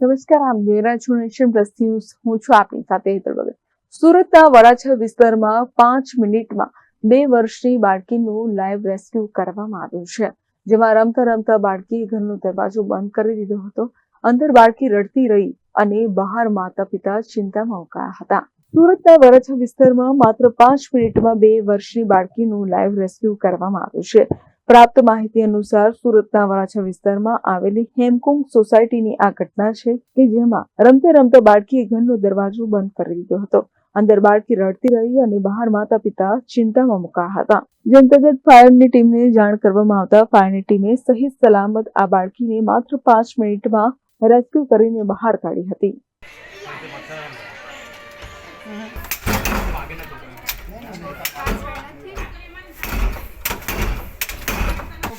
નમસ્કાર આમ મેરા છું નેશન પ્લસ હું છું આપની સાથે હેતલ વગર સુરતના વરાછા વિસ્તારમાં પાંચ મિનિટમાં બે વર્ષની બાળકીનું લાઈવ રેસ્ક્યુ કરવામાં આવ્યું છે. જેમાં રમતા રમતા બાળકીએ ઘરનો દરવાજો બંધ કરી દીધો હતો. અંદર બાળકી રડતી રહી અને બહાર માતા પિતા ચિંતામાં મુકાયા હતા. સુરતના વરાછા વિસ્તારમાં માત્ર પાંચ મિનિટમાં બે વર્ષની બાળકીનું લાઈવ રેસ્ક્યુ કરવામાં આવ્યું છે. પ્રાપ્ત માહિતી અનુસાર સુરતના વરાછા વિસ્તારમાં આવેલી હેમકુંગ સોસાયટીની આ ઘટના છે કે જેમાં રમતે રમતે બાળકીએ ઘરનો દરવાજો બંધ કરી દીધો હતો. અંદર બાળકી રડતી રહી અને બહાર માતા પિતા ચિંતામાં મુકાયા હતા. જે અંતર્ગત ફાયરની ટીમને જાણ કરવામાં આવતા ફાયરની ટીમે સહી સલામત આ બાળકીને માત્ર પાંચ મિનિટમાં રેસ્ક્યુ કરીને બહાર કાઢી હતી.